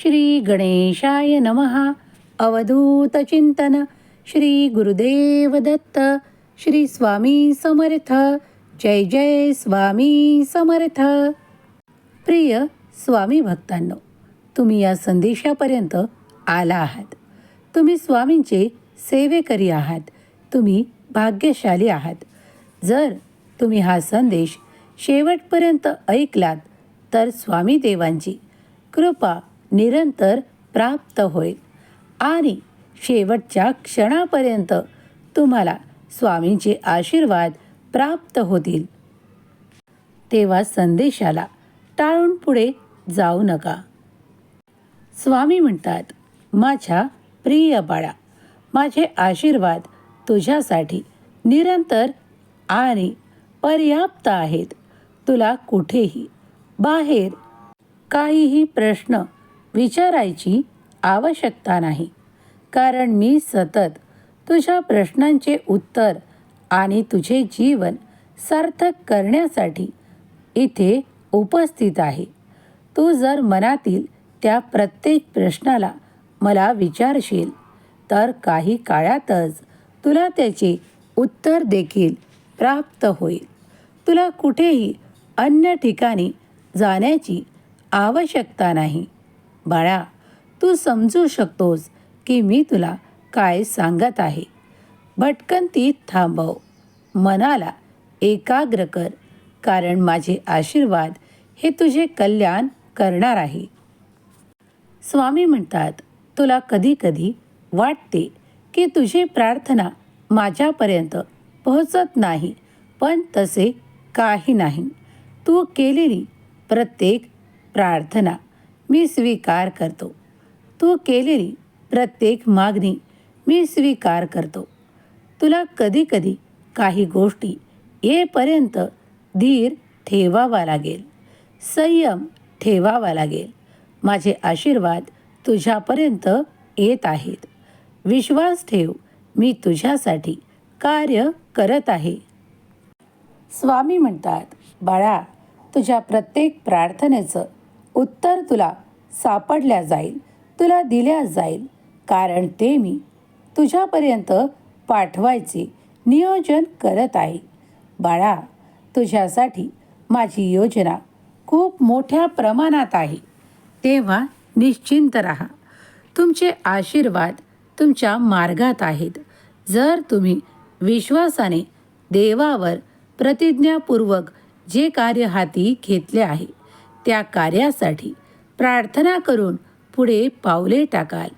श्री गणेशाय नमः. अवधूत चिंतन. श्री गुरुदेव दत्त. श्री स्वामी समर्थ. जय जय स्वामी समर्थ. प्रिय स्वामी भक्तांनो तुम्ही या संदेशापर्यंत आला आहात. तुम्ही स्वामींचे सेवेकरी आहात. तुम्ही भाग्यशाली आहात. जर तुम्ही हा संदेश शेवटपर्यंत ऐकलात तर स्वामी देवांची कृपा निरंतर प्राप्त होईल आणि शेवटच्या क्षणापर्यंत तुम्हाला स्वामींचे आशीर्वाद प्राप्त होतील. तेव्हा संदेशाला टाळून पुढे जाऊ नका. स्वामी म्हणतात माझ्या प्रिय बाळा माझे आशीर्वाद तुझ्यासाठी निरंतर आणि पर्याप्त आहेत. तुला कुठेही बाहेर काहीही प्रश्न विचारायची आवश्यकता नाही. कारण मी सतत तुझ्या प्रश्नांचे उत्तर आणि तुझे जीवन सार्थक करण्यासाठी इथे उपस्थित आहे. तू जर मनातील त्या प्रत्येक प्रश्नाला मला विचारशील तर काही काळातच तुला त्याचे उत्तर देखील प्राप्त होईल. तुला कुठेही अन्य ठिकाणी जाण्याची आवश्यकता नाही. बाळा तू समजू शकतोस की मी तुला काय सांगत आहे. भटकंती थांबव. मनाला एकाग्र कर कारण माझे आशीर्वाद हे तुझे कल्याण करणार आहे. स्वामी म्हणतात तुला कधी कधी वाटते की तुझी प्रार्थना माझ्यापर्यंत पोहोचत नाही पण तसे काही नाही. तू केलेली प्रत्येक प्रार्थना मी स्वीकार करतो. तू केलेली प्रत्येक मागणी मी स्वीकार करतो. तुला कधीकधी काही गोष्टी येपर्यंत धीर ठेवावा लागेल. संयम ठेवावा लागेल. माझे आशीर्वाद तुझ्यापर्यंत येत आहेत. विश्वास ठेव मी तुझ्यासाठी कार्य करत आहे. स्वामी म्हणतात बाळा तुझ्या प्रत्येक प्रार्थनेचं उत्तर तुला सापडल्या जाईल तुला दिल्या जाईल. कारण ते मी तुझ्यापर्यंत पाठवायचे नियोजन करत आहे. बाळा तुझ्यासाठी माझी योजना खूप मोठ्या प्रमाणात आहे. तेव्हा निश्चिंत राहा. तुमचे आशीर्वाद तुमच्या मार्गात आहेत. जर तुम्ही विश्वासाने देवावर प्रतिज्ञापूर्वक जे कार्य हाती घेतले आहे त्या कार्यासाठी प्रार्थना करून पुढे पावले टाकाल.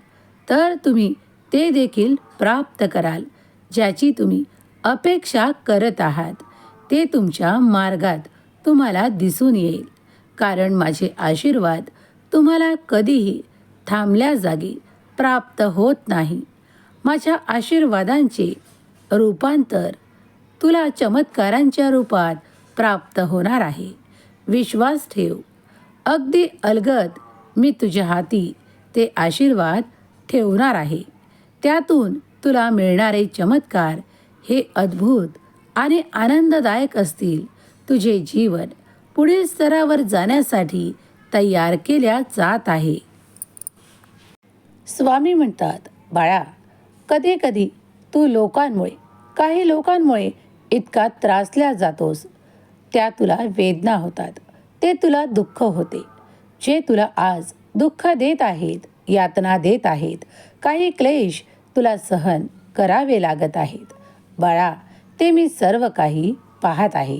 तर तुम्ही ते देखील प्राप्त कराल ज्याची तुम्ही अपेक्षा करत आहात. ते तुमच्या मार्गात तुम्हाला दिसून येईल. कारण माझे आशीर्वाद तुम्हाला कधीही थांबल्या जागी प्राप्त होत नाही. माझ्या आशीर्वादांचे रूपांतर तुला चमत्कारांच्या रूपात प्राप्त होणार आहे. विश्वास ठेव. अगदी अलगद मी तुझ्या हाती ते आशीर्वाद ठेवणार आहे. त्यातून तुला मिळणारे चमत्कार हे अद्भुत आणि आनंददायक असतील. तुझे जीवन पुढील स्तरावर जाण्यासाठी तयार केल्या जात आहे. स्वामी म्हणतात बाळा कधी कधी तू लोकांमुळे काही लोकांमुळे इतका त्रासल्या जातोस. त्या तुला वेदना होतात. ते तुला दुःख होते. जे तुला आज दुःख देत आहेत यातना देत आहेत काही क्लेश तुला सहन करावे लागत आहेत. बाळा ते मी सर्व काही पाहत आहे.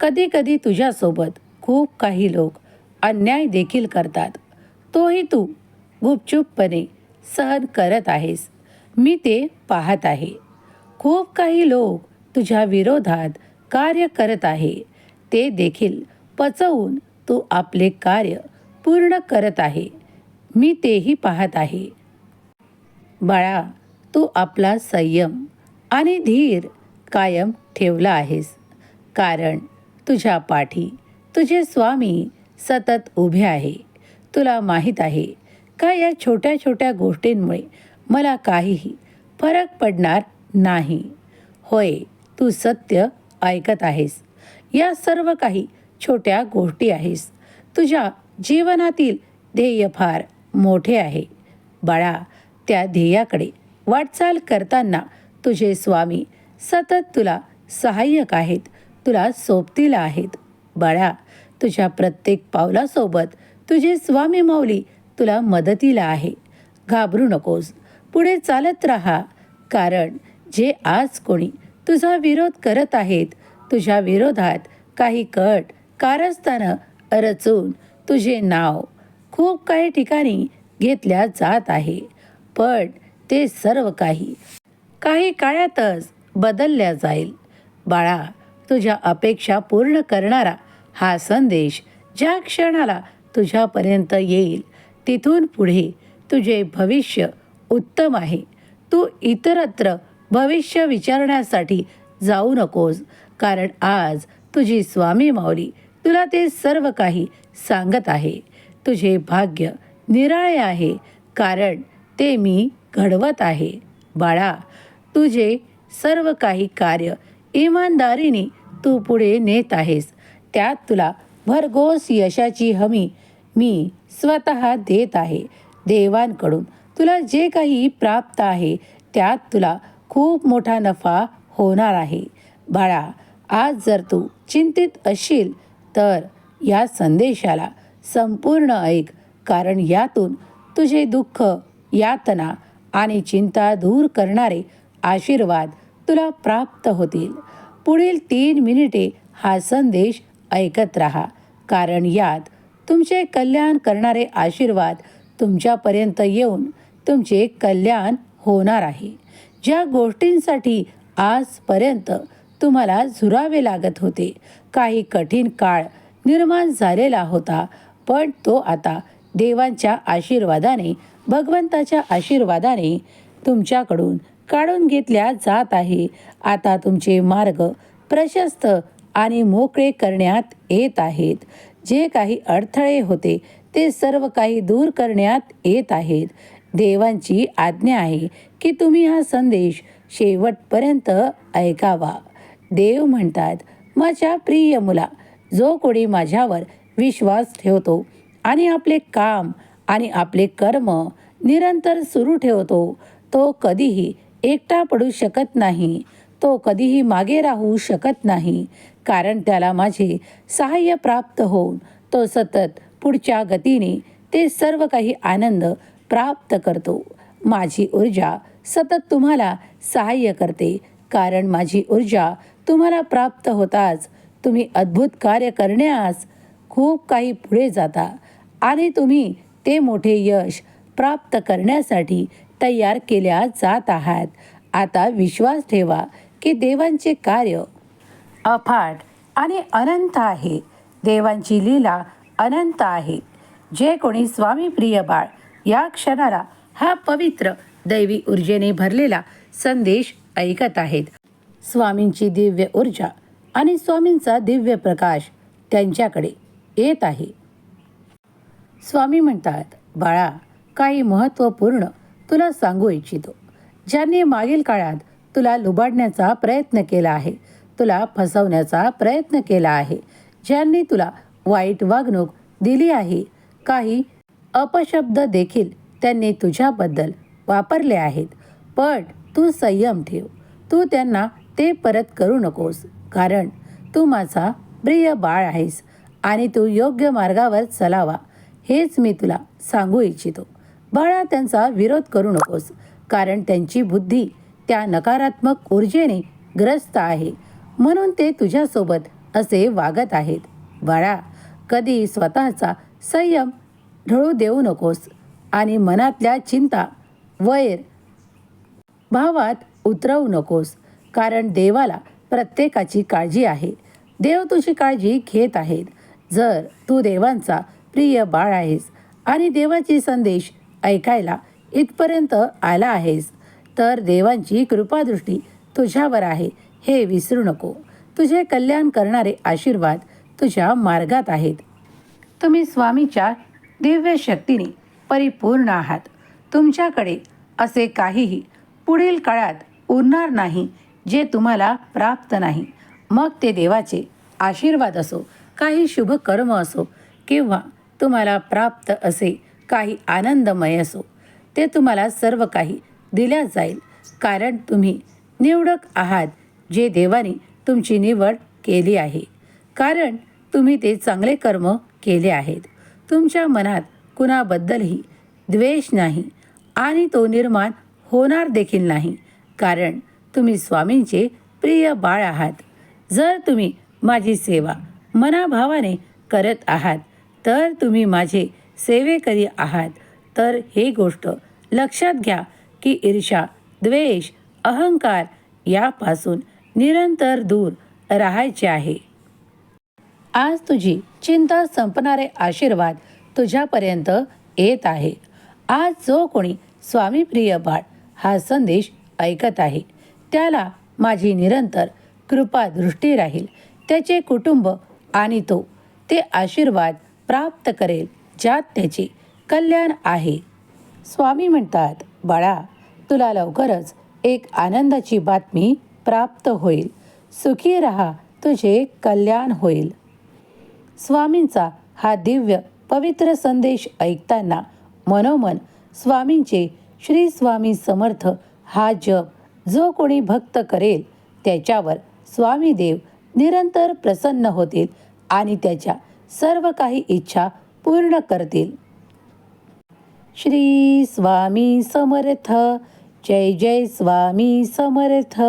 कधी कधी तुझ्यासोबत खूप काही लोक अन्याय देखील करतात. तोही तू गुपचूपपणे सहन करत आहेस. मी ते पाहत आहे. खूप काही लोक तुझ्या विरोधात कार्य करत आहे. ते देखील पचवून तू आपले कार्य पूर्ण करत आहे. मी तेही पाहत आहे. बाळा तू आपला संयम आणि धीर कायम ठेवला आहेस. कारण तुझ्या पाठी तुझे स्वामी सतत उभे आहे. तुला माहीत आहे का या छोट्या छोट्या गोष्टींमुळे मला काहीही फरक पडणार नाही. होय तू सत्य ऐकत आहेस. या सर्व काही छोट्या गोष्टी आहेस. तुझ्या जीवनातील ध्येय फार मोठे आहे. बाळा त्या ध्येयाकडे वाटचाल करताना तुझे स्वामी सतत तुला सहाय्यक आहेत तुला सोबतीला आहेत. बाळा तुझ्या प्रत्येक पावलासोबत तुझे स्वामी माऊली तुला मदतीला आहे. घाबरू नकोस. पुढे चालत राहा. कारण जे आज कोणी तुझा विरोध करत आहेत तुझ्या विरोधात काही कट कारस्थानं रचून तुझे नाव खूप काही ठिकाणी घेतल्या जात आहे. पण ते सर्व काही काही काळातच बदलल्या जाईल. बाळा तुझ्या अपेक्षा पूर्ण करणारा हा संदेश ज्या क्षणाला तुझ्यापर्यंत येईल तिथून पुढे तुझे भविष्य उत्तम आहे. तू इतरत्र भविष्य विचारण्यासाठी जाऊ नकोस कारण आज तुझी स्वामी माऊली तुला ते सर्व काही सांगत आहे. तुझे भाग्य निराळे आहे कारण ते मी घडवत आहे. बाळा तुझे सर्व काही कार्य इमानदारीने तू पुढे नेत आहेस. त्यात तुला भरघोस यशाची हमी मी स्वतः देत आहे. देवांकडून तुला जे काही प्राप्त आहे त्यात तुला खूप मोठा नफा होणार आहे. बाळा आज जर तू चिंतित असशील तर या संदेशाला संपूर्ण ऐक कारण यातून तुझे दुःख यातना आणि चिंता दूर करणारे आशीर्वाद तुला प्राप्त होतील. पुढील तीन मिनिटे हा संदेश ऐकत राहा कारण यात तुमचे कल्याण करणारे आशीर्वाद तुमच्यापर्यंत येऊन तुमचे कल्याण होणार आहे. ज्या गोष्टींसाठी आजपर्यंत तुम्हाला झुरावे लागत होते. काही कठीण काळ निर्माण झालेला होता पण तो आता देवांच्या आशीर्वादाने भगवंताच्या आशीर्वादाने तुमच्याकडून काढून घेतल्या जात आहे. आता तुमचे मार्ग प्रशस्त आणि मोकळे करण्यात येत आहेत. जे काही अडथळे होते ते सर्व काही दूर करण्यात येत आहेत. देवांची आज्ञा आहे की तुम्ही हा संदेश शेवटपर्यंत ऐकावा. देव म्हणतात माझ्या प्रिय मुला जो कोणी माझ्यावर विश्वास ठेवतो आणि आपले काम आणि आपले कर्म निरंतर सुरू ठेवतो तो कधीही एकटा पडू शकत नाही तो कधीही मागे राहू शकत नाही कारण त्याला माझे सहाय्य प्राप्त होऊन तो सतत पुढच्या गतीने ते सर्व काही आनंद प्राप्त करतो. माझी ऊर्जा सतत तुम्हाला सहाय्य करते कारण माझी ऊर्जा तुम्हाला प्राप्त होताच. तुम्ही अद्भुत कार्य करण्यास खूप काही पुढे जाता आणि तुम्ही ते मोठे यश प्राप्त करण्यासाठी तयार केल्या जात आहात. आता विश्वास ठेवा की देवांचे कार्य अफाट आणि अनंत आहे. देवांची लीला अनंत आहे. जे कोणी स्वामी प्रिय बाळ या क्षणाला हा पवित्र दैवी ऊर्जेने भरलेला संदेश ऐकत आहेत. स्वामींची दिव्य ऊर्जा आणि स्वामींचा दिव्य प्रकाश त्यांच्याकडे येत आहे. स्वामी म्हणतात बाळा काही महत्त्वपूर्ण तुला सांगू इच्छितो. ज्यांनी मागील काळात तुला लुबाडण्याचा प्रयत्न केला आहे तुला फसवण्याचा प्रयत्न केला आहे ज्यांनी तुला वाईट वागणूक दिली आहे काही अपशब्द देखील त्यांनी तुझ्याबद्दल वापरले आहेत. पण तू संयम ठेव. तू त्यांना ते परत करू नकोस. कारण तू माझा प्रिय बाळ आहेस आणि तू योग्य मार्गावर चलावा हेच मी तुला सांगू इच्छितो. बाळा त्यांचा विरोध करू नकोस. कारण त्यांची बुद्धी त्या नकारात्मक ऊर्जेने ग्रस्त आहे. म्हणून ते तुझ्यासोबत असे वागत आहेत. बाळा कधी स्वतःचा संयम ढळू देऊ नकोस आणि मनातल्या चिंता वैर भावात उतरवू नकोस. कारण देवाला प्रत्येकाची काळजी आहे. देव तुझी काळजी घेत आहेत. जर तू देवांचा प्रिय बाळ आहेस आणि देवाची संदेश ऐकायला इथपर्यंत आला आहेस तर देवांची कृपादृष्टी तुझ्यावर आहे हे विसरू नको. तुझे कल्याण करणारे आशीर्वाद तुझ्या मार्गात आहेत. तुम्ही स्वामीच्या दिव्य शक्तीने परिपूर्ण आहात. तुमच्याकडे असे काहीही पुढील काळात उरणार नाही जे तुम्हाला प्राप्त नाही. मग ते देवाचे आशीर्वाद असो काही शुभ कर्म असो किंवा तुम्हाला प्राप्त असे काही आनंदमय असो ते तुम्हाला सर्व काही दिल्या जाईल. कारण तुम्ही निवडक आहात जे देवाने तुमची निवड केली आहे. कारण तुम्ही ते चांगले कर्म केले आहेत. तुमच्या मनात कुणाबद्दलही द्वेष नाही आणि तो निर्माण होणार देखील नाही. कारण तुम्ही स्वामींचे प्रिय बाळ आहात. जर तुम्ही माझी सेवा मनाभावाने करत आहात तर तुम्ही माझे सेवेकरी आहात. तर ही गोष्ट लक्षात घ्या की ईर्षा द्वेष अहंकार यापासून निरंतर दूर राहायचे आहे. आज तुझी चिंता संपणारे आशीर्वाद तुझ्यापर्यंत येत आहे. आज जो कोणी स्वामी प्रिय बाळ हा संदेश ऐकत आहे त्याला माझी निरंतर कृपा दृष्टी राहील. त्याचे कुटुंब आणि तो ते आशीर्वाद प्राप्त करेल ज्यात त्याचे कल्याण आहे. स्वामी म्हणतात बाळा तुला लवकरच एक आनंदाची बातमी प्राप्त होईल. सुखी रहा तुझे कल्याण होईल. स्वामींचा हा दिव्य पवित्र संदेश ऐकताना मनोमन स्वामींचे श्री स्वामी समर्थ हा जप जो कोणी भक्त करेल त्याच्यावर स्वामी देव निरंतर प्रसन्न होतील आणि त्याच्या सर्व काही इच्छा पूर्ण करतील. श्री स्वामी समर्थ. जय जय स्वामी समर्थ.